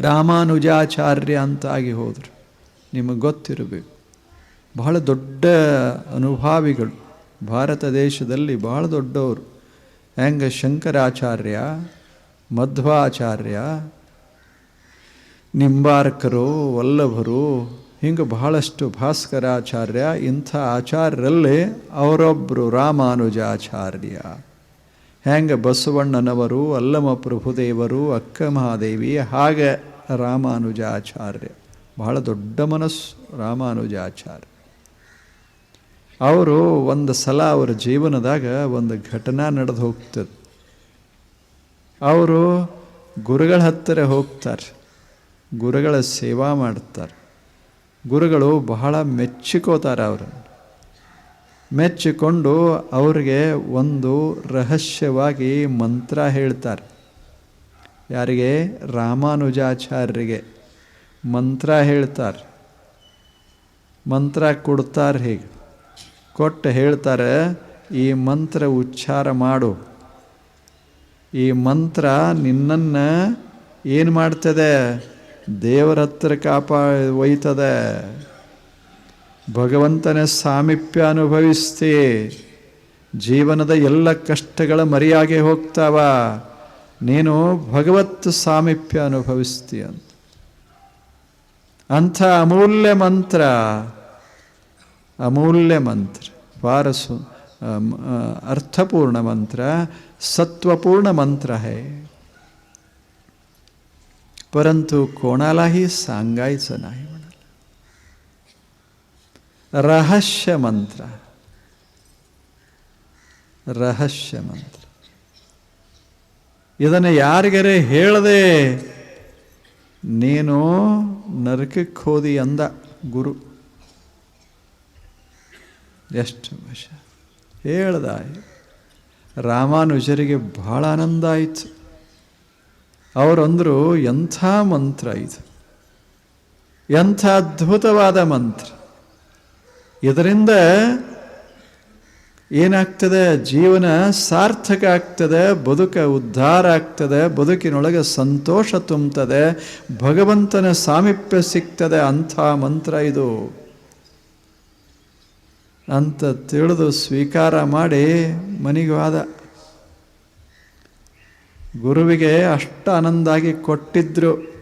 ರಾಮಾನುಜಾಚಾರ್ಯ ಅಂತಾಗಿ ಹೋದರು. ನಿಮಗೆ ಗೊತ್ತಿರಬೇಕು. ಬಹಳ ದೊಡ್ಡ ಅನುಭಾವಿಗಳು. ಭಾರತ ದೇಶದಲ್ಲಿ ಬಹಳ ದೊಡ್ಡವರು. ಹೆಂಗೆ ಶಂಕರಾಚಾರ್ಯ, ಮಧ್ವಾಚಾರ್ಯ, ನಿಂಬಾರ್ಕರು, ವಲ್ಲಭರು, ಹಿಂಗೆ ಬಹಳಷ್ಟು ಭಾಸ್ಕರಾಚಾರ್ಯ, ಇಂಥ ಆಚಾರ್ಯರಲ್ಲೇ ಅವರೊಬ್ಬರು ರಾಮಾನುಜಾಚಾರ್ಯ. ಹೆಂಗೆ ಬಸವಣ್ಣನವರು, ಅಲ್ಲಮ ಪ್ರಭುದೇವರು, ಅಕ್ಕ ಮಹಾದೇವಿ, ಹಾಗೆ ರಾಮಾನುಜಾಚಾರ್ಯ. ಬಹಳ ದೊಡ್ಡ ಮನಸ್ಸು ರಾಮಾನುಜಾಚಾರ್ಯ. ಅವರು ಒಂದು ಸಲ ಅವರ ಜೀವನದಾಗ ಒಂದು ಘಟನಾ ನಡೆದು ಹೋಗ್ತದೆ. ಅವರು ಗುರುಗಳ ಹತ್ತಿರ ಹೋಗ್ತಾರೆ. ಗುರುಗಳ ಸೇವಾ ಮಾಡ್ತಾರೆ. ಗುರುಗಳು ಬಹಳ ಮೆಚ್ಚಿಕೋತಾರೆ ಅವರನ್ನು. ಮೆಚ್ಚಿಕೊಂಡು ಅವ್ರಿಗೆ ಒಂದು ರಹಸ್ಯವಾಗಿ ಮಂತ್ರ ಹೇಳ್ತಾರೆ. ಯಾರಿಗೆ? ರಾಮಾನುಜಾಚಾರ್ಯರಿಗೆ. ಮಂತ್ರ ಹೇಳ್ತಾರೆ. ಮಂತ್ರ ಕೊಡ್ತಾರೆ ಹೀಗೆ? ಕೊಟ್ಟು ಹೇಳ್ತಾರೆ, ಈ ಮಂತ್ರ ಉಚ್ಚಾರ ಮಾಡು. ಈ ಮಂತ್ರ ನಿನ್ನನ್ನು ಏನು ಮಾಡ್ತದೆ? ದೇವರ ಹತ್ರ ಕಾಪಾ ಒಯ್ತದೆ. ಭಗವಂತನ ಸಾಮೀಪ್ಯ ಅನುಭವಿಸ್ತಿ ಜೀವನದ ಎಲ್ಲ ಕಷ್ಟಗಳ ಮರಿಯಾಗೆ ಹೋಗ್ತಾವ ನೀನು ಭಗವತ್ ಸಾಮೀಪ್ಯ ಅನುಭವಿಸ್ತಿ ಅಂತ ಅಂಥ ಅಮೂಲ್ಯ ಮಂತ್ರ ಅಮೂಲ್ಯ ಮಂತ್ರ ಭಾರ ಸು अर्थपूर्ण मंत्र सत्वपूर्ण मंत्र है परंतु कोणालाही सांगायचं नाही ರಹಸ್ಯ ಮಂತ್ರ. ರಹಸ್ಯ ಮಂತ್ರ. ಇದನ್ನು ಯಾರಿಗರೆ ಹೇಳದೆ, ನೀನು ನರಕಕ್ಕೆ ಹೋದಿ ಅಂದ ಗುರು. ಎಷ್ಟು ವಶ. ಹೇಳ್ದ ರಾಮಾನುಜರಿಗೆ ಭಾಳ ಆನಂದ ಆಯಿತು. ಅವರಂದರು ಎಂಥ ಮಂತ್ರ ಇದು. ಎಂಥ ಅದ್ಭುತವಾದ ಮಂತ್ರ. ಇದರಿಂದ ಏನಾಗ್ತದೆ? ಜೀವನ ಸಾರ್ಥಕ ಆಗ್ತದೆ, ಬದುಕ ಉದ್ಧಾರ ಆಗ್ತದೆ, ಬದುಕಿನೊಳಗೆ ಸಂತೋಷ ತುಂಬುತ್ತದೆ, ಭಗವಂತನ ಸಾಮೀಪ್ಯ ಸಿಗ್ತದೆ ಅಂಥ ಮಂತ್ರ ಇದು. ಅಂತ ತಿಳಿದು ಸ್ವೀಕಾರ ಮಾಡಿ ಮನೆಗೆ ಹೋದ ಗುರುವಿಗೆ ಅಷ್ಟು ಆನಂದಾಗಿ ಕೊಟ್ಟಿದ್ರು.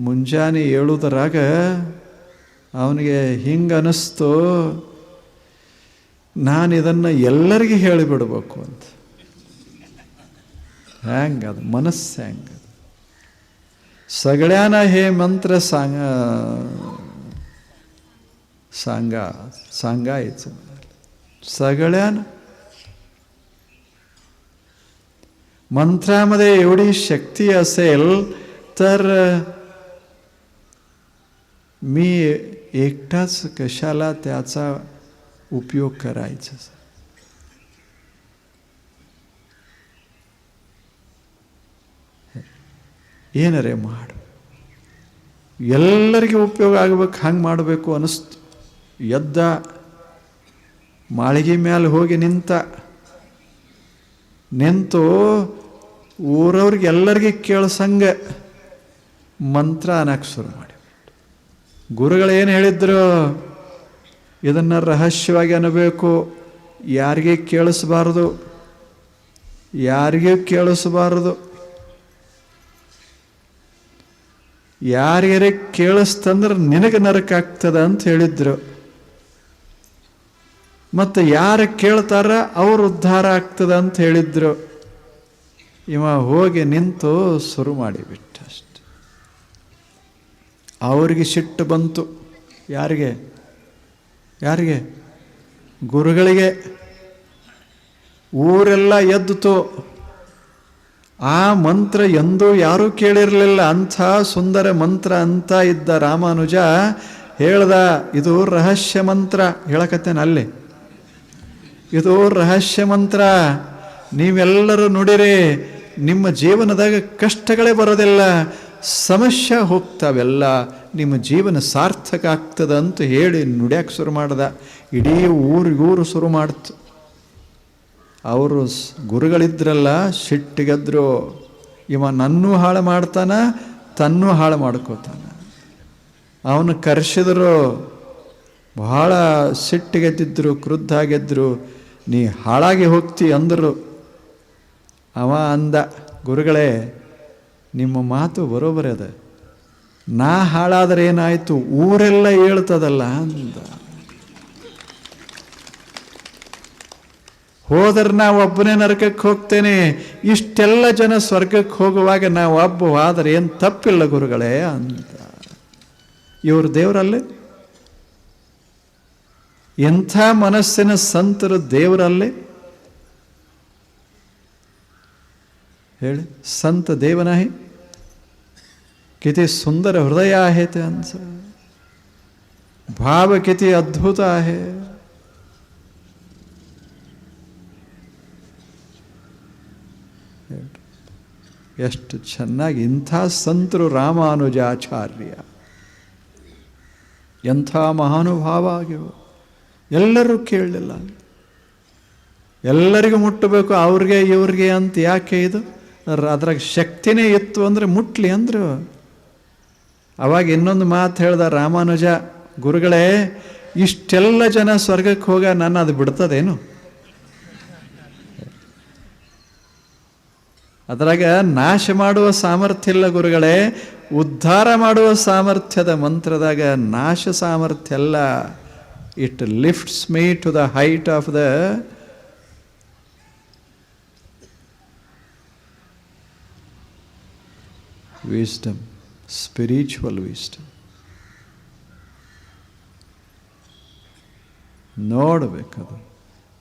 ಮುಂಜಾನೆ ಏಳುವುದರಾಗ ಅವನಿಗೆ ಹಿಂಗೆ ಅನ್ನಿಸ್ತು ನಾನು ಇದನ್ನು ಎಲ್ಲರಿಗೂ ಹೇಳಿಬಿಡ್ಬೇಕು ಅಂತ ಹೆಂಗದು ಮನಸ್ಸು ಹೆಂಗದು सगळ्यांना हे मंत्र सांग सांगा सांगायचं सगळ्यांना मंत्रामध्ये एवढी शक्ती असेल तर मी एकटाच कशाला त्याचा उपयोग करायचा ಏನರೇ ಮಾಡು ಎಲ್ಲರಿಗೂ ಉಪಯೋಗ ಆಗ್ಬೇಕು ಹಂಗೆ ಮಾಡಬೇಕು ಅನ್ನಿಸ್ತು ಎದ್ದ ಮಾಳಿಗೆ ಮೇಲೆ ಹೋಗಿ ನಿಂತ ನಿಂತು ಊರವ್ರಿಗೆ ಎಲ್ಲರಿಗೆ ಕೇಳಿಸಂಗ ಮಂತ್ರ ಅನ್ನಕ್ಕೆ ಶುರು ಮಾಡಿ ಗುರುಗಳು ಏನು ಹೇಳಿದ್ರು? ಇದನ್ನು ರಹಸ್ಯವಾಗಿ ಅನ್ನಬೇಕು. ಯಾರಿಗೆ ಕೇಳಿಸಬಾರ್ದು? ಯಾರಿಗೂ ಕೇಳಿಸಬಾರದು. ಯಾರ್ಯಾರೇ ಕೇಳಿಸ್ತಂದ್ರೆ ನಿನಗೆ ನರಕ ಆಗ್ತದೆ ಅಂತ ಹೇಳಿದ್ರು. ಮತ್ತು ಯಾರು ಕೇಳ್ತಾರ ಅವ್ರು ಉದ್ಧಾರ ಆಗ್ತದೆ ಅಂತ ಹೇಳಿದ್ರು. ಇವ ಹೋಗಿ ನಿಂತು ಶುರು ಮಾಡಿಬಿಟ್ಟ ಅವ್ರಿಗೆ ಸಿಟ್ಟು ಬಂತು. ಯಾರಿಗೆ? ಯಾರಿಗೆ? ಗುರುಗಳಿಗೆ. ಊರೆಲ್ಲ ಎದ್ದುತು. ಆ ಮಂತ್ರ ಎಂದೂ ಯಾರೂ ಕೇಳಿರಲಿಲ್ಲ. ಅಂಥ ಸುಂದರ ಮಂತ್ರ ಅಂತ ಇದ್ದ ರಾಮಾನುಜ ಹೇಳ್ದ, ಇದು ರಹಸ್ಯ ಮಂತ್ರ. ಹೇಳಕತ್ತೇನೆ ಅಲ್ಲಿ. ಇದು ರಹಸ್ಯ ಮಂತ್ರ. ನೀವೆಲ್ಲರೂ ನುಡಿರಿ, ನಿಮ್ಮ ಜೀವನದಾಗ ಕಷ್ಟಗಳೇ ಬರೋದಿಲ್ಲ. ಸಮಸ್ಯೆ ಹೋಗ್ತಾವೆಲ್ಲ ನಿಮ್ಮ ಜೀವನ ಸಾರ್ಥಕ ಆಗ್ತದೆ ಅಂತ ಹೇಳಿ ನುಡ್ಯಾಕೆ ಶುರು ಮಾಡ್ದ. ಇಡೀ ಊರಿಗೂರು ಶುರು ಮಾಡ್ತು. ಅವರು ಗುರುಗಳಿದ್ರಲ್ಲ, ಸಿಟ್ಟಿಗೆದ್ರು, ಇವ ನನ್ನೂ ಹಾಳು ಮಾಡ್ತಾನ, ತನ್ನೂ ಹಾಳು ಮಾಡ್ಕೋತಾನ. ಅವನು ಕರೆಸಿದ್ರು, ಬಹಳ ಸಿಟ್ಟಿಗೆದ್ದಿದ್ರು ಕ್ರುದ್ಧ ಆಗಿದ್ರು ನೀ ಹಾಳಾಗಿ ಹೋಗ್ತಿ ಅಂದರು. ಅವ ಅಂದ, ಗುರುಗಳೇ ನಿಮ್ಮ ಮಾತು ಬರೋಬರಿ ಅದ. ನಾ ಹಾಳಾದರೆ ಏನಾಯಿತು? ಊರೆಲ್ಲ ಹೇಳ್ತದಲ್ಲ ಅಂದ. ಹೋದ್ರೆ ನಾ ಒಬ್ಬನೇ ನರಕಕ್ಕೆ ಹೋಗ್ತೇನೆ. ಇಷ್ಟೆಲ್ಲ ಜನ ಸ್ವರ್ಗಕ್ಕೆ ಹೋಗುವಾಗ ನಾವು ಒಬ್ಬ ಏನು ತಪ್ಪಿಲ್ಲ ಗುರುಗಳೇ ಅಂತ ಇವರು ದೇವರಲ್ಲಿ? ಎಂಥ ಮನಸ್ಸಿನ ಸಂತರು ದೇವರಲ್ಲಿ? ಹೇಳಿ, ಸಂತ ದೇವನಾಹಿ? किती सुंदर हृदय आहे त्यांचं भाव किती अद्भुत आहे ಎಷ್ಟು ಚೆನ್ನಾಗಿ ಇಂಥ ಸಂತರು ರಾಮಾನುಜಾಚಾರ್ಯ ಎಂಥ ಮಹಾನುಭಾವ ಆಗಿವು ಎಲ್ಲರೂ ಕೇಳಲಿಲ್ಲ ಎಲ್ಲರಿಗೂ ಮುಟ್ಟಬೇಕು ಅವ್ರಿಗೆ ಇವ್ರಿಗೆ ಅಂತ ಯಾಕೆ ಇದು ಅದ್ರಾಗ ಶಕ್ತಿನೇ ಇತ್ತು ಅಂದರೆ ಮುಟ್ಲಿ ಅಂದರು ಅವಾಗ ಇನ್ನೊಂದು ಮಾತು ಹೇಳ್ದ ರಾಮಾನುಜ ಗುರುಗಳೇ ಇಷ್ಟೆಲ್ಲ ಜನ ಸ್ವರ್ಗಕ್ಕೆ ಹೋಗ ನಾನು ಅದು ಬಿಡ್ತದೇನು? ಅದ್ರಾಗ ನಾಶ ಮಾಡುವ ಸಾಮರ್ಥ್ಯ ಇಲ್ಲ ಗುರುಗಳೇ ಉದ್ಧಾರ ಮಾಡುವ ಸಾಮರ್ಥ್ಯದ ಮಂತ್ರದಾಗ ನಾಶ ಸಾಮರ್ಥ್ಯ ಅಲ್ಲ it lifts me to the height of the wisdom, spiritual wisdom. ನೋಡಬೇಕದು.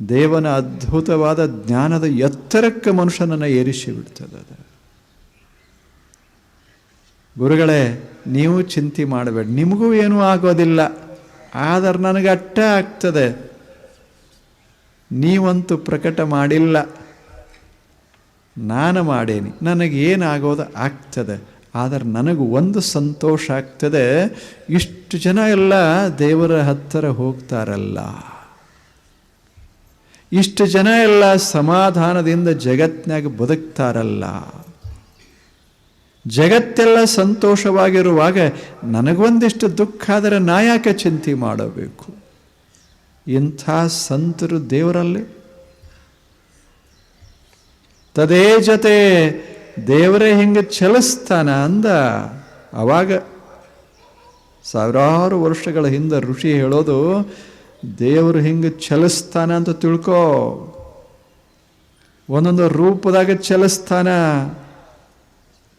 ದೇವನ ಅದ್ಭುತವಾದ ಜ್ಞಾನದ ಎತ್ತರಕ್ಕೆ ಮನುಷ್ಯನನ್ನು ಏರಿಸಿ ಬಿಡ್ತದೆ ಅದು. ಗುರುಗಳೇ, ನೀವು ಚಿಂತೆ ಮಾಡಬೇಡಿ. ನಿಮಗೂ ಏನೂ ಆಗೋದಿಲ್ಲ. ಆದರೆ ನನಗೆ ಅಟ್ಟ ಆಗ್ತದೆ. ನೀವಂತೂ ಪ್ರಕಟ ಮಾಡಿಲ್ಲ. ನಾನು ಮಾಡೇನಿ. ನನಗೇನಾಗೋದು ಆಗ್ತದೆ. ಆದರೆ ನನಗೆ ಒಂದು ಸಂತೋಷ ಆಗ್ತದೆ, ಇಷ್ಟು ಜನ ಎಲ್ಲ ದೇವರ ಹತ್ತಿರ ಹೋಗ್ತಾರಲ್ಲ. ಇಷ್ಟು ಜನ ಎಲ್ಲ ಸಮಾಧಾನದಿಂದ ಜಗತ್ತಿನಾಗ ಬದುಕ್ತಾರಲ್ಲ. ಜಗತ್ತೆಲ್ಲ ಸಂತೋಷವಾಗಿರುವಾಗ ನನಗೊಂದಿಷ್ಟು ದುಃಖ ಆದರೆ ನಾ ಯಾಕೆ ಚಿಂತೆ ಮಾಡಬೇಕು? ಇಂಥ ಸಂತರು ದೇವರಲ್ಲಿ? ತದೇ ಜೊತೆ ದೇವರೇ ಹಿಂಗೆ ಚಲಿಸ್ತಾನ ಅಂದ. ಅವಾಗ ಸಾವಿರಾರು ವರ್ಷಗಳ ಹಿಂದೆ ಋಷಿ ಹೇಳೋದು, ದೇವರು ಹಿಂಗೆ ಚಲಿಸ್ತಾನ ಅಂತ ತಿಳ್ಕೋ. ಒಂದೊಂದು ರೂಪದಾಗ ಚಲಿಸ್ತಾನ,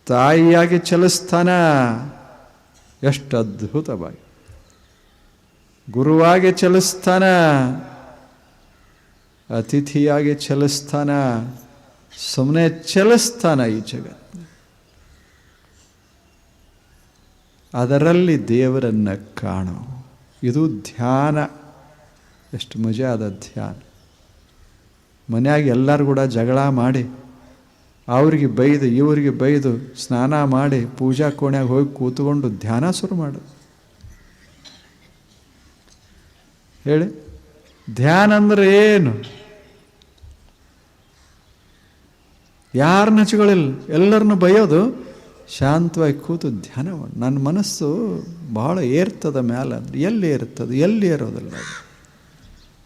ತಾಯಿಯಾಗಿ ಚಲಿಸ್ತಾನ. ಎಷ್ಟು ಅದ್ಭುತವಾಗಿ. ಗುರುವಾಗಿ ಚಲಿಸ್ತಾನ, ಅತಿಥಿಯಾಗಿ ಚಲಿಸ್ತಾನ. ಸುಮ್ಮನೆ ಚಲಿಸ್ತಾನ ಈ ಜಗತ್ತು. ಅದರಲ್ಲಿ ದೇವರನ್ನು ಕಾಣೋ. ಇದು ಧ್ಯಾನ. ಎಷ್ಟು ಮಜಾ ಅದ ಧ್ಯಾನ. ಮನ್ಯಾಗ ಎಲ್ಲರೂ ಕೂಡ ಜಗಳ ಮಾಡಿ, ಅವ್ರಿಗೆ ಬೈದು, ಇವರಿಗೆ ಬೈದು ಸ್ನಾನ ಮಾಡಿ, ಪೂಜಾ ಕೋಣ್ಯಾಗ ಹೋಗಿ ಕೂತ್ಕೊಂಡು ಧ್ಯಾನ ಶುರು ಮಾಡು. ಹೇಳಿ? ಧ್ಯಾನ ಅಂದ್ರೆ ಏನು? ಯಾರನ್ನ ಹಚ್ಕೊಳ್ಳಿಲ್ಲ ಎಲ್ಲರನ್ನು ಬೈಯೋದು ಶಾಂತವಾಗಿ ಕೂತು ಧ್ಯಾನ ಮಾಡಿ ನನ್ನ ಮನಸ್ಸು ಭಾಳ ಏರ್ತದ ಮ್ಯಾಲ ಎಲ್ಲಿ ಏರ್ತದೆ ಎಲ್ಲಿ ಏರೋದಿಲ್ಲ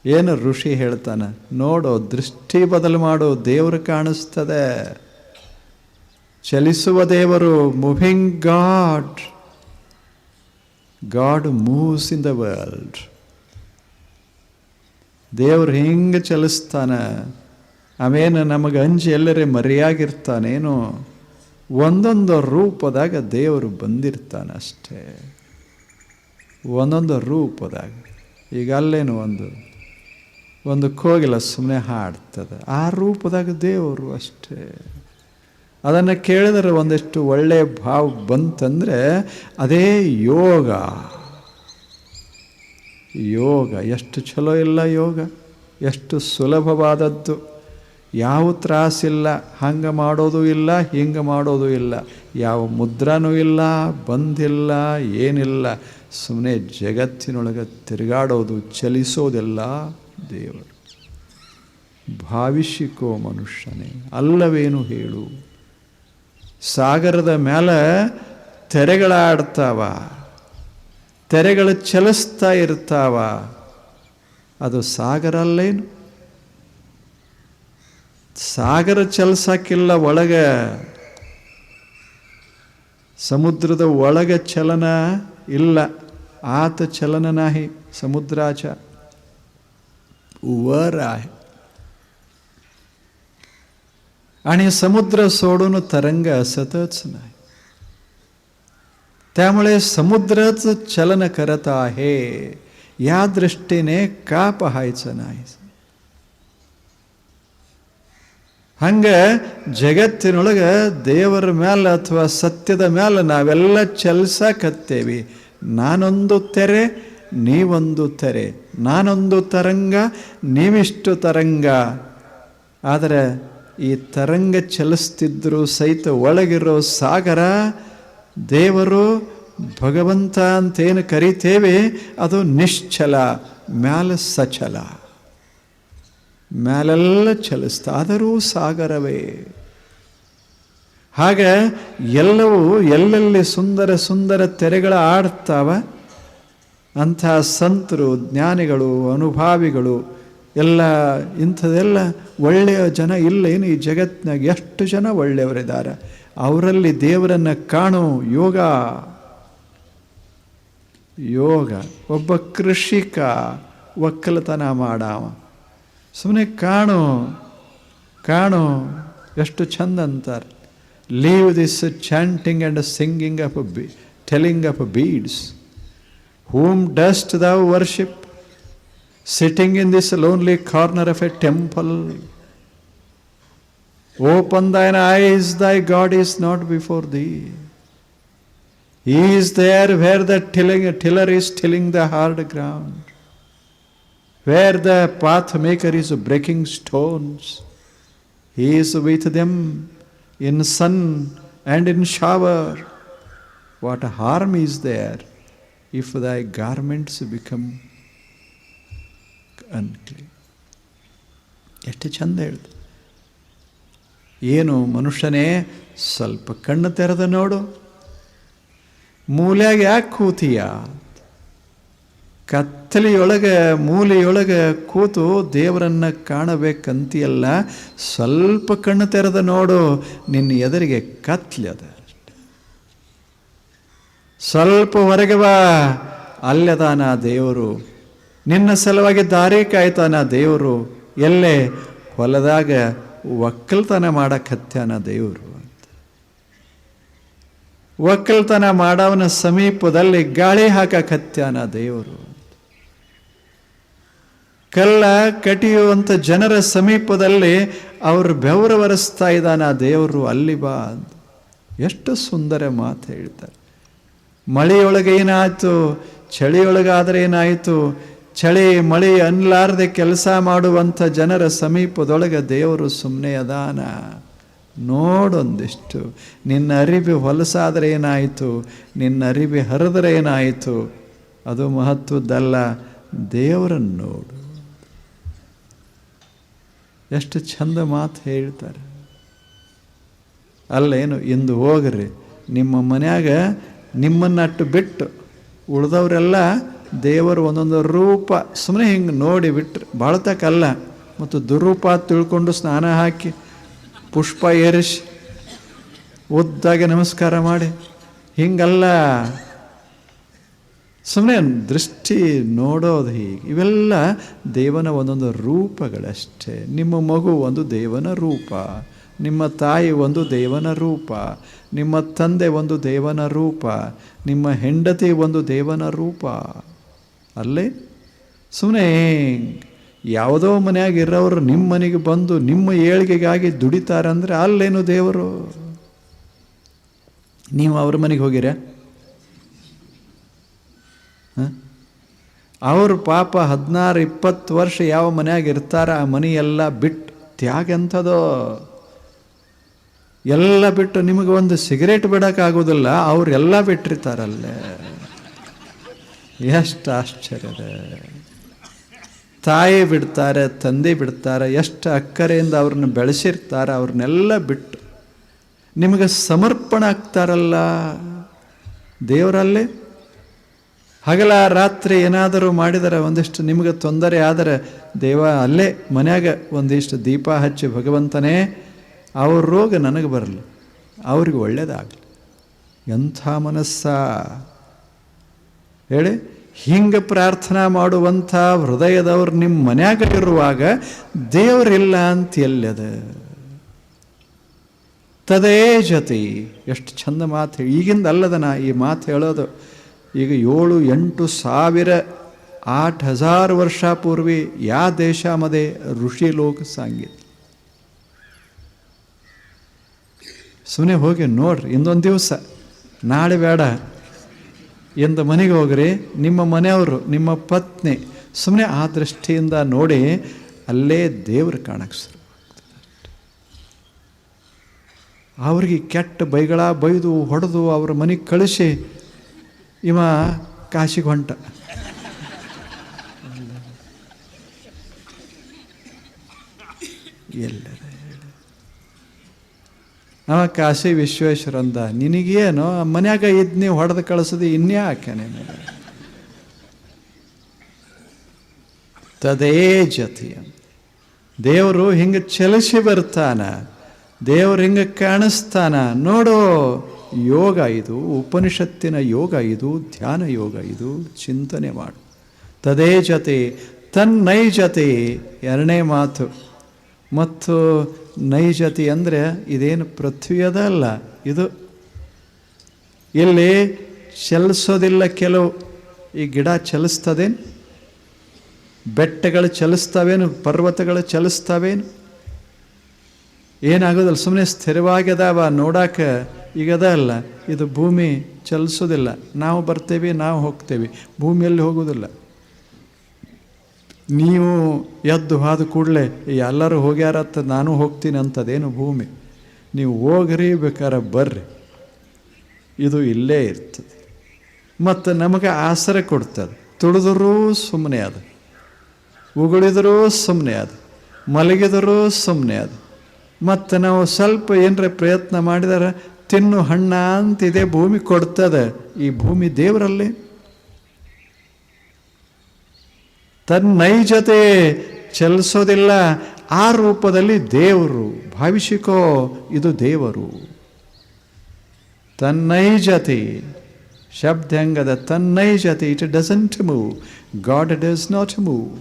ಏನು ಋಷಿ ಹೇಳ್ತಾನೆ, ನೋಡೋ ದೃಷ್ಟಿ ಬದಲು ಮಾಡೋ ದೇವರು ಕಾಣಿಸ್ತದೆ. ಚಲಿಸುವ ದೇವರು moving god. God moves in the world. ದೇವ್ರು ಹಿಂಗೆ ಚಲಿಸ್ತಾನೆ ಆಮೇನು ನಮಗೆ ಅಂಜಿ ಎಲ್ಲರೇ ಮರೆಯಾಗಿರ್ತಾನೇನೋ, ಒಂದೊಂದು ರೂಪದಾಗ ದೇವರು ಬಂದಿರ್ತಾನೆ ಅಷ್ಟೇ. ಒಂದೊಂದು ರೂಪದಾಗ. ಈಗ ಅಲ್ಲೇನು ಒಂದು ಒಂದು ಕೋಗಿಲ ಸುಮ್ಮನೆ ಹಾಡ್ತದೆ. ಆ ರೂಪದಾಗ ದೇವರು ಅಷ್ಟೇ. ಅದನ್ನು ಕೇಳಿದರೆ ಒಂದಿಷ್ಟು ಒಳ್ಳೆಯ ಭಾವ ಬಂತಂದರೆ ಅದೇ ಯೋಗ. ಯೋಗ, ಎಷ್ಟು ಚಲೋ ಇಲ್ಲ ಯೋಗ? ಎಷ್ಟು ಸುಲಭವಾದದ್ದು? ಯಾವ ತ್ರಾಸಿಲ್ಲ, ಹಂಗೆ ಮಾಡೋದು ಇಲ್ಲ, ಹಿಂಗೆ ಮಾಡೋದು ಇಲ್ಲ. ಯಾವ ಮುದ್ರನೂ ಇಲ್ಲ, ಬಂದಿಲ್ಲ, ಏನಿಲ್ಲ. ಸುಮ್ಮನೆ ಜಗತ್ತಿನೊಳಗೆ ತಿರುಗಾಡೋದು, ಚಲಿಸೋದೆಲ್ಲ ದೇವರು. ಭಾವಿಸಿಕೋ ಮನುಷ್ಯನೇ, ಅಲ್ಲವೇನು ಹೇಳು? ಸಾಗರದ ಮೇಲೆ ತೆರೆಗಳಾಡ್ತಾವ, ತೆರೆಗಳು ಚಲಿಸ್ತಾ ಇರ್ತಾವ. ಅದು ಸಾಗರ ಅಲ್ಲೇನು ಸಾಗರ ಚಲಿಸಕ್ಕಿಲ್ಲ ಒಳಗೆ ಸಮುದ್ರದ ಒಳಗೆ ಚಲನ ಇಲ್ಲ ಆತ चलन नाही समुद्राच्या वर आहे आणि समुद्र सोडून तरंग असतच नाही त्यामुळे समुद्रच चलन करत आहे या दृष्टीने का पाहायचं नाही ಹಂಗೆ ಜಗತ್ತಿನೊಳಗೆ ದೇವರ ಮೇಲೆ ಅಥವಾ ಸತ್ಯದ ಮೇಲೆ ನಾವೆಲ್ಲ ಚಲಿಸಕತ್ತೇವಿ. ನಾನೊಂದು ತೆರೆ, ನೀವೊಂದು ತೆರೆ. ನಾನೊಂದು ತರಂಗ, ನೀವಿಷ್ಟು ತರಂಗ. ಆದರೆ ಈ ತರಂಗ ಚಲಿಸ್ತಿದ್ರು ಸಹಿತ ಒಳಗಿರೋ ಸಾಗರ, ದೇವರು ಭಗವಂತ ಅಂತೇನು ಕರಿತೇವೆ, ಅದು ನಿಶ್ಚಲ, ಮ್ಯಾಲ ಸಚಲ. ಮ್ಯಾಲೆಲ್ಲ ಚಲಿಸ್ತಾ. ಆದರೂ ಸಾಗರವೇ. ಹಾಗೆ ಎಲ್ಲವೂ ಎಲ್ಲೆಲ್ಲಿ ಸುಂದರ ಸುಂದರ ತೆರೆಗಳ ಆಡ್ತಾವ, ಅಂಥ ಸಂತರು, ಜ್ಞಾನಿಗಳು, ಅನುಭಾವಿಗಳು, ಎಲ್ಲ ಇಂಥದೆಲ್ಲ ಒಳ್ಳೆಯ ಜನ ಇಲ್ಲ ಏನು ಈ ಜಗತ್ತಿನಾಗ ಎಷ್ಟು ಜನ ಒಳ್ಳೆಯವರಿದ್ದಾರೆ? ಅವರಲ್ಲಿ ದೇವರನ್ನು ಕಾಣು, ಯೋಗ. ಯೋಗ, ಒಬ್ಬ ಕೃಷಿಕ, ಒಕ್ಕಲತನ ಮಾಡಾವ. ಸುಮ್ಮನೆ ಕಾಣು ಕಾಣು ಎಷ್ಟು ಚಂದ ಅಂತಾರೆ leave this chanting and singing of be telling of beads whom dost thou worship sitting in this lonely corner of a temple open thine eyes thy God is not before the He is there where the tilling, tiller is tilling the hard ground, where the path maker is breaking stones. He is with them in sun and in shower. What harm is there if thy garments become unclean? ಎಷ್ಟು ಚಂದ ಹೇಳ್ದು ಏನು ಮನುಷ್ಯನೇ ಸ್ವಲ್ಪ ಕಣ್ಣು ತೆರೆದ ನೋಡು ಮೂಲ್ಯಾಗ ಯಾಕೆ ಕೂತೀಯ ಕತ್ತಲಿಯೊಳಗೆ, ಮೂಲೆಯೊಳಗೆ ಕೂತು ದೇವರನ್ನ ಕಾಣಬೇಕಂತಿಯಲ್ಲ, ಸ್ವಲ್ಪ ಕಣ್ಣು ತೆರೆದ ನೋಡು, ನಿನ್ನ ಎದುರಿಗೆ ಅದ. ಸ್ವಲ್ಪ ಹೊರಗೆ ಬಾ ಅಲ್ಲದಾನ ದೇವರು. ನಿನ್ನ ಸಲುವಾಗಿ ದಾರಿ ಕಾಯ್ತಾನ ದೇವರು. ಎಲ್ಲೇ ಹೊಲದಾಗ ಒಕ್ಕಲ್ತನ ಮಾಡಕತ್ತಾನ ದೇವರು ಅಂತ. ಒಕ್ಕಲ್ತನ ಮಾಡವನ ಸಮೀಪದಲ್ಲಿ ಗಾಳಿ ಹಾಕಕತ್ತಾನ ದೇವರು. ಕಲ್ಲ ಕಟಿಯುವಂಥ ಜನರ ಸಮೀಪದಲ್ಲಿ ಅವರು ಬೆವರವರಿಸ್ತಾ ಇದ್ದಾನೆ, ಆ ದೇವರು ಅಲ್ಲಿ ಬಾ ಎಷ್ಟು ಸುಂದರ ಮಾತು ಹೇಳ್ತಾರೆ. ಮಳೆಯೊಳಗೆ ಏನಾಯಿತು? ಚಳಿಯೊಳಗಾದರೆ ಏನಾಯಿತು? ಚಳಿ, ಮಳೆ ಅನ್ಲಾರ್ದೆ ಕೆಲಸ ಮಾಡುವಂಥ ಜನರ ಸಮೀಪದೊಳಗೆ ದೇವರು ಸುಮ್ಮನೆ ಅದಾನ. ನೋಡೊಂದಿಷ್ಟು, ನಿನ್ನ ಅರಿವಿ ಹೊಲಸಾದರೆ ಏನಾಯಿತು? ನಿನ್ನ ಅರಿವಿ ಹರಿದ್ರೆ ಏನಾಯಿತು? ಅದು ಮಹತ್ವದ್ದಲ್ಲ, ದೇವರನ್ನು ನೋಡು. ಎಷ್ಟು ಚಂದ ಮಾತು ಹೇಳ್ತಾರೆ. ಅಲ್ಲೇನು, ಇಂದು ಹೋಗ್ರಿ, ನಿಮ್ಮ ಮನ್ಯಾಗ ನಿಮ್ಮನ್ನಟ್ಟು ಬಿಟ್ಟು ಉಳಿದವರೆಲ್ಲ ದೇವರು ಒಂದೊಂದು ರೂಪ ಸುಮ್ಮನೆ ಹಿಂಗೆ ನೋಡಿ ಬಿಟ್ರೆ, ಬಾಳ್ತಕ್ಕಲ್ಲ. ಮತ್ತು ದುರೂಪ ತಿಳ್ಕೊಂಡು ಸ್ನಾನ ಹಾಕಿ, ಪುಷ್ಪ ಏರಿಸಿ, ಉದ್ದಾಗೆ ನಮಸ್ಕಾರ ಮಾಡಿ, ಹಿಂಗಲ್ಲ. ಸುಮ್ಮನೆ ದೃಷ್ಟಿ ನೋಡೋದು ಹೀಗೆ. ಇವೆಲ್ಲ ದೇವನ ಒಂದೊಂದು ರೂಪಗಳಷ್ಟೇ. ನಿಮ್ಮ ಮಗು ಒಂದು ದೇವನ ರೂಪ. ನಿಮ್ಮ ತಾಯಿ ಒಂದು ದೇವನ ರೂಪ. ನಿಮ್ಮ ತಂದೆ ಒಂದು ದೇವನ ರೂಪ. ನಿಮ್ಮ ಹೆಂಡತಿ ಒಂದು ದೇವನ ರೂಪ. ಅಲ್ಲೇ? ಸುಮ್ಮನೆ ಯಾವುದೋ ಮನೆಯಾಗ ಇರೋರು ನಿಮ್ಮ ಮನೆಗೆ ಬಂದು ನಿಮ್ಮ ಏಳಿಗೆಗಾಗಿ ಅಂದರೆ ಅಲ್ಲೇನು ದೇವರು? ನೀವು ಅವ್ರ ಮನೆಗೆ ಹೋಗಿರ? ಅವರು ಪಾಪ ಹದಿನಾರು, ಇಪ್ಪತ್ತು ವರ್ಷ ಯಾವ ಮನೆಯಾಗ ಇರ್ತಾರ, ಆ ಮನೆಯೆಲ್ಲ ಬಿಟ್ಟು ತ್ಯಾಗ ಎಂಥದೋ? ಎಲ್ಲ ಬಿಟ್ಟು ನಿಮಗೆ ಒಂದು ಸಿಗರೇಟ್ ಬಿಡೋಕ್ಕಾಗೋದಿಲ್ಲ ಅವರೆಲ್ಲ ಬಿಟ್ಟಿರ್ತಾರಲ್ಲೇ. ಎಷ್ಟು ಆಶ್ಚರ್ಯದ ತಾಯಿ ಬಿಡ್ತಾರೆ, ತಂದೆ ಬಿಡ್ತಾರೆ, ಎಷ್ಟು ಅಕ್ಕರೆಯಿಂದ ಅವ್ರನ್ನ ಬೆಳೆಸಿರ್ತಾರೆ, ಅವ್ರನ್ನೆಲ್ಲ ಬಿಟ್ಟು ನಿಮಗೆ ಸಮರ್ಪಣೆ ಆಗ್ತಾರಲ್ಲ. ದೇವರಲ್ಲೇ? ಹಗಲ, ರಾತ್ರಿ ಏನಾದರೂ ಮಾಡಿದರೆ ಒಂದಿಷ್ಟು ನಿಮಗೆ ತೊಂದರೆ ಆದರೆ ದೇವ ಅಲ್ಲೇ ಮನ್ಯಾಗ ಒಂದಿಷ್ಟು ದೀಪ ಹಚ್ಚಿ ಭಗವಂತನೇ, ಅವ್ರ ರೋಗ ನನಗೆ ಬರಲಿ, ಅವ್ರಿಗೆ ಒಳ್ಳೇದಾಗಲಿ. ಎಂಥ ಮನಸ್ಸ? ಹೇಳಿ, ಹಿಂಗೆ ಪ್ರಾರ್ಥನಾ ಮಾಡುವಂಥ ಹೃದಯದವ್ರು ನಿಮ್ಮ ಮನ್ಯಾಗ ಇರುವಾಗ ದೇವರಿಲ್ಲ ಅಂತ ಎಲ್ಲದ? ತದೇ ಜೊತೆ, ಎಷ್ಟು ಚಂದ ಮಾತು ಈಗಿಂದ ಅಲ್ಲದ ಈ ಮಾತು ಹೇಳೋದು ಈಗ ಏಳು, ಎಂಟು ಸಾವಿರ ಆಟ್ ಹಜಾರ್ ವರ್ಷ ಪೂರ್ವಿ ಯಾ ದೇಶ ಮದೆ ಋಷಿ ಲೋಕ सांगितले ಸುಮ್ಮನೆ ಹೋಗಿ ನೋಡ್ರಿ, ಇನ್ನೊಂದು ದಿವಸ. ನಾಳೆ ಬೇಡ. ಎಂದು ಮನೆಗೆ ಹೋಗ್ರಿ, ನಿಮ್ಮ ಮನೆಯವರು, ನಿಮ್ಮ ಪತ್ನಿ ಸುಮ್ಮನೆ ಆ ದೃಷ್ಟಿಯಿಂದ ನೋಡಿ ಅಲ್ಲೇ ದೇವರು ಕಾಣಕ್ಕೆ ಶುರು ಅವ್ರಿಗೆ ಕೆಟ್ಟ ಬೈಗಳ ಬೈದು ಹೊಡೆದು ಅವ್ರ ಮನೆಗೆ ಕಳಿಸಿ ಇವ ಕಾಶಿಗೆ ಹೊಂಟ ಎಲ್ಲರ ಅವ ಕಾಶಿ ವಿಶ್ವೇಶ್ವರಂದ, ನಿನಗೇನು? ಮನ್ಯಾಗ ಇದ್ ನೀವು ಹೊಡೆದು ಕಳಿಸೋದು ಇನ್ಯಾಕೆ ನಿನಗೆ. ತದೇ ಜತಿ ದೇವರು ಹಿಂಗೆ ಚಲಿಸಿ ಬರ್ತಾನ, ದೇವ್ರು ಹಿಂಗೆ ಕಾಣಿಸ್ತಾನ, ನೋಡು ಯೋಗ ಇದು, ಉಪನಿಷತ್ತಿನ ಯೋಗ ಇದು, ಧ್ಯಾನ ಯೋಗ ಇದು, ಚಿಂತನೆ ಮಾಡು. ತದೇ ಜತೆ ತನ್ನೈಜತೆ ಎರಡನೇ ಮಾತು. ಮತ್ತು ನೈಜತಿ ಅಂದರೆ ಇದೇನು ಪೃಥ್ವಿಯದ ಅಲ್ಲ, ಇದು. ಇಲ್ಲಿ ಚಲಿಸೋದಿಲ್ಲ ಕೆಲವು. ಈ ಗಿಡ ಚಲಿಸ್ತದೇನು? ಬೆಟ್ಟಗಳು ಚಲಿಸ್ತವೇನು? ಪರ್ವತಗಳು ಚಲಿಸ್ತಾವೇನು? ಏನಾಗೋದಲ್ಲ ಸುಮ್ಮನೆ ಸ್ಥಿರವಾಗ್ಯದಾವ ನೋಡಾಕ. ಈಗದ ಅಲ್ಲ, ಇದು ಭೂಮಿ ಚಲಿಸೋದಿಲ್ಲ. ನಾವು ಬರ್ತೇವೆ, ನಾವು ಹೋಗ್ತೇವೆ. ಭೂಮಿಯಲ್ಲಿ ಹೋಗೋದಿಲ್ಲ ನೀವು ಎದ್ದು ಹಾದು ಕೂಡಲೇ ಎಲ್ಲರೂ ಹೋಗ್ಯಾರತ್ತ, ನಾನು ಹೋಗ್ತೀನಿ ಅಂತದೇನು ಭೂಮಿ. ನೀವು ಹೋಗ್ರಿ ಬೇಕಾರೆ ಬರ್ರಿ. ಇದು ಇಲ್ಲೇ ಇರ್ತದೆ. ಮತ್ತು ನಮಗೆ ಆಸರೆ ಕೊಡ್ತದೆ. ತುಳಿದರೂ ಸುಮ್ಮನೆ ಅದು. ಉಗುಳಿದರೂ ಸುಮ್ಮನೆ ಅದು. ಮಲಗಿದರೂ ಸುಮ್ಮನೆ ಅದು. ಮತ್ತು ನಾವು ಸ್ವಲ್ಪ ಏನರ ಪ್ರಯತ್ನ ಮಾಡಿದರೆ ತಿನ್ನು ಹಣ್ಣ ಅಂತಿದೆ ಭೂಮಿ ಕೊಡ್ತದೆ. ಈ ಭೂಮಿ ದೇವರಲ್ಲಿ. ತನ್ನೈಜತೆ ಚಲಿಸೋದಿಲ್ಲ ಆ ರೂಪದಲ್ಲಿ ದೇವರು. ಭಾವಿಸಿಕೋ ಇದು ದೇವರು. ತನ್ನೈಜತೆ ಶಬ್ದ ಹೆಂಗದ ತನ್ನೈಜತೆ it doesn't move god does not move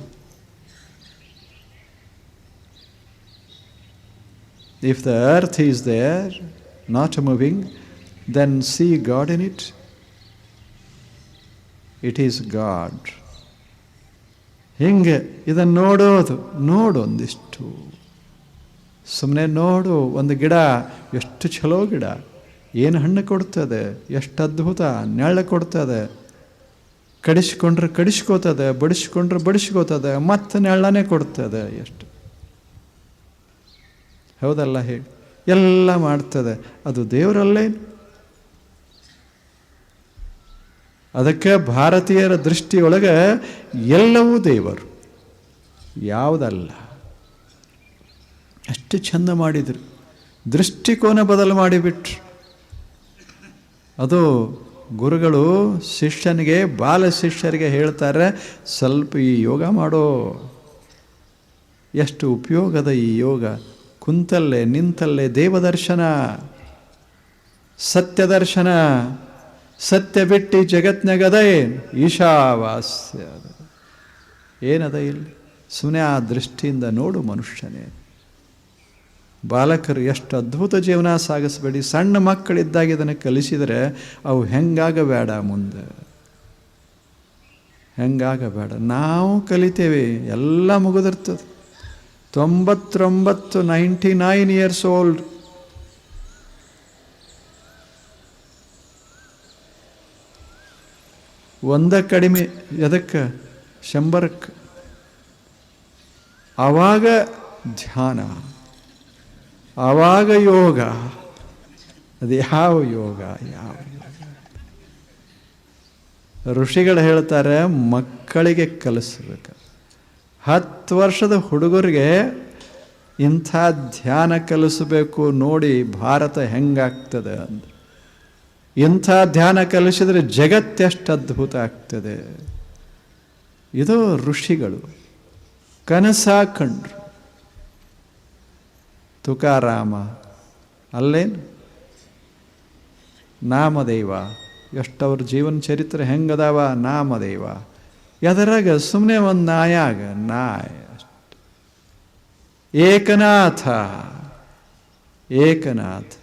if the earth is there, not moving, then see God in it. It is God. ಹಿಂಗೆ ಇದನ್ನು ನೋಡೋದು ನೋಡು ಒಂದಿಷ್ಟು ಸುಮ್ಮನೆ ನೋಡು ಒಂದು ಗಿಡ ಎಷ್ಟು ಚಲೋ ಗಿಡ. ಏನು ಹಣ್ಣು ಕೊಡ್ತದೆ ಎಷ್ಟು ಅದ್ಭುತ ನೆಳ್ಳ ಕೊಡ್ತದೆ. ಕಡಿಸ್ಕೊಂಡ್ರೆ ಕಡಿಸ್ಕೋತದೆ ಬಡಿಸ್ಕೊಂಡ್ರೆ ಬಡಿಸ್ಕೋತದೆ ಮತ್ತೆ ನೆಳ್ಳನೇ ಕೊಡ್ತದೆ ಎಷ್ಟು. ಹೌದಲ್ಲ ಹೇಳಿ ಎಲ್ಲ ಮಾಡ್ತದೆ. ಅದು ದೇವರಲ್ಲೇ. ಅದಕ್ಕೆ ಭಾರತೀಯರ ದೃಷ್ಟಿಯೊಳಗೆ ಎಲ್ಲವೂ ದೇವರು. ಯಾವುದಲ್ಲ. ಎಷ್ಟು ಚಂದ ಮಾಡಿದರು. ದೃಷ್ಟಿಕೋನ ಬದಲು ಮಾಡಿಬಿಟ್ರು. ಅದು ಗುರುಗಳು ಶಿಷ್ಯನಿಗೆ, ಬಾಲ ಶಿಷ್ಯರಿಗೆ ಹೇಳ್ತಾರೆ, ಸ್ವಲ್ಪ ಈ ಯೋಗ ಮಾಡೋ. ಎಷ್ಟು ಉಪಯೋಗದ ಈ ಯೋಗ. ಕುಂತಲ್ಲೇ, ನಿಂತಲ್ಲೇ ದೇವದರ್ಶನ, ಸತ್ಯದರ್ಶನ, ಸತ್ಯ ಬಿಟ್ಟು ಜಗತ್ನಾಗದ ಏನು ಈಶಾವಾಸ್ಯ. ಏನದ ಇಲ್ಲಿ? ಸುಮ್ಮನೆ ಆ ದೃಷ್ಟಿಯಿಂದ ನೋಡು ಮನುಷ್ಯನೇ. ಬಾಲಕರು ಎಷ್ಟು ಅದ್ಭುತ ಜೀವನ ಸಾಗಿಸಬೇಡಿ. ಸಣ್ಣ ಮಕ್ಕಳಿದ್ದಾಗ ಇದನ್ನು ಕಲಿಸಿದರೆ ಅವು ಹೆಂಗಾಗಬೇಡ ಮುಂದೆ? ಹೆಂಗಾಗಬೇಡ? ನಾವು ಕಲಿತೇವೆ, ಎಲ್ಲ ಮುಗಿದಿರ್ತದೆ. ತೊಂಬತ್ತೊಂಬತ್ತು ನೈಂಟಿ ನೈನ್ ಇಯರ್ಸ್ ಓಲ್ಡ್ ಒಂದ ಕಡಿಮೆ, ಎದಕ್ಕೆ? ಶಂಬರಕ್ಕೆ ಆವಾಗ ಧ್ಯಾನ ಆವಾಗ ಯೋಗ. ಅದು ಯಾವ ಯೋಗ? ಯಾವ ಋಷಿಗಳು ಹೇಳ್ತಾರೆ, ಮಕ್ಕಳಿಗೆ ಕಲಿಸ್ಬೇಕು. ಹತ್ತು ವರ್ಷದ ಹುಡುಗರಿಗೆ ಇಂಥ ಧ್ಯಾನ ಕಲಿಸಬೇಕು ನೋಡಿ ಭಾರತ ಹೆಂಗಾಗ್ತದೆ ಅಂತ ಇಂಥ ಧ್ಯಾನ ಕಲಿಸಿದರೆ ಜಗತ್ತೆಷ್ಟು ಅದ್ಭುತ ಆಗ್ತದೆ. ಇದು ಋಷಿಗಳು, ಕನಸ ಕಂಡ್ರು. ತುಕಾರಾಮ, ಅಲ್ಲೇನು? ನಾಮದೇವ, ಎಷ್ಟವ್ರ ಜೀವನ ಚರಿತ್ರೆ ಹೆಂಗದಾವ? ನಾಮದೇವ. ಎದರಾಗ ಸುಮ್ಮನೆ ಒಂದು ನಾಯಾಗ, ನಾಯ ಏಕನಾಥ ಏಕನಾಥ.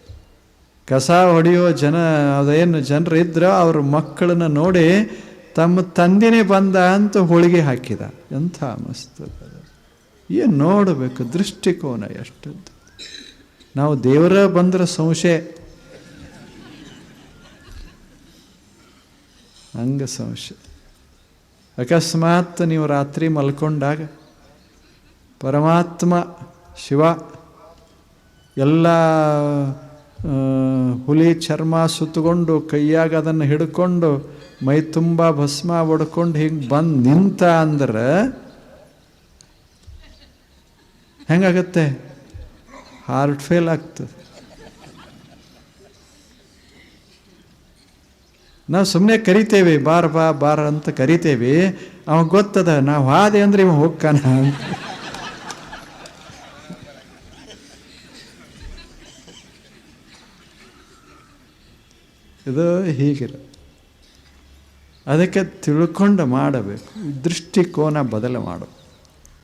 ಕಸ ಹೊಡೆಯೋ ಜನ, ಅದೇನು ಜನರು ಇದ್ರೆ ಅವ್ರ ಮಕ್ಕಳನ್ನ ನೋಡಿ ತಮ್ಮ ತಂದೆನೇ ಬಂದ ಅಂತ ಹೋಳಿಗೆ ಹಾಕಿದ. ಎಂಥ ಮಸ್ತ್. ಏನು ನೋಡಬೇಕು, ದೃಷ್ಟಿಕೋನ ಎಷ್ಟು ನಾವು ದೇವರ ಬಂದ್ರೆ ಸಂಶಯ. ಹಂಗ ಸಂಶಯ. ಅಕಸ್ಮಾತ್ ನೀವು ರಾತ್ರಿ ಮಲ್ಕೊಂಡಾಗ ಪರಮಾತ್ಮ, ಶಿವ, ಎಲ್ಲ ಹುಲಿ, ಚರ್ಮ ಸುತ್ತಕೊಂಡು ಕೈಯಾಗ ಅದನ್ನು ಹಿಡ್ಕೊಂಡು ಮೈ ತುಂಬ ಭಸ್ಮ ಹೊಡ್ಕೊಂಡು ಹಿಂಗೆ ಬಂದು ನಿಂತ ಅಂದ್ರೆ ಹೆಂಗಾಗತ್ತೆ? ಹಾರ್ಟ್ ಫೇಲ್ ಆಗ್ತದೆ. ನಾವು ಸುಮ್ಮನೆ ಕರಿತೇವೆ, ಬಾರ ಬಾ, ಬಾರ ಅಂತ ಕರಿತೇವೆ. ಅವ ಗೊತ್ತದ, ನಾವು ಹಾದೆ ಅಂದ್ರೆ ಇವ ಹೋಗ್ಕಾನ ಅಂತ ಇದು ಹೀಗಿರ ಅದಕ್ಕೆ ತಿಳ್ಕೊಂಡು ಮಾಡಬೇಕು. ದೃಷ್ಟಿಕೋನ ಬದಲು ಮಾಡು.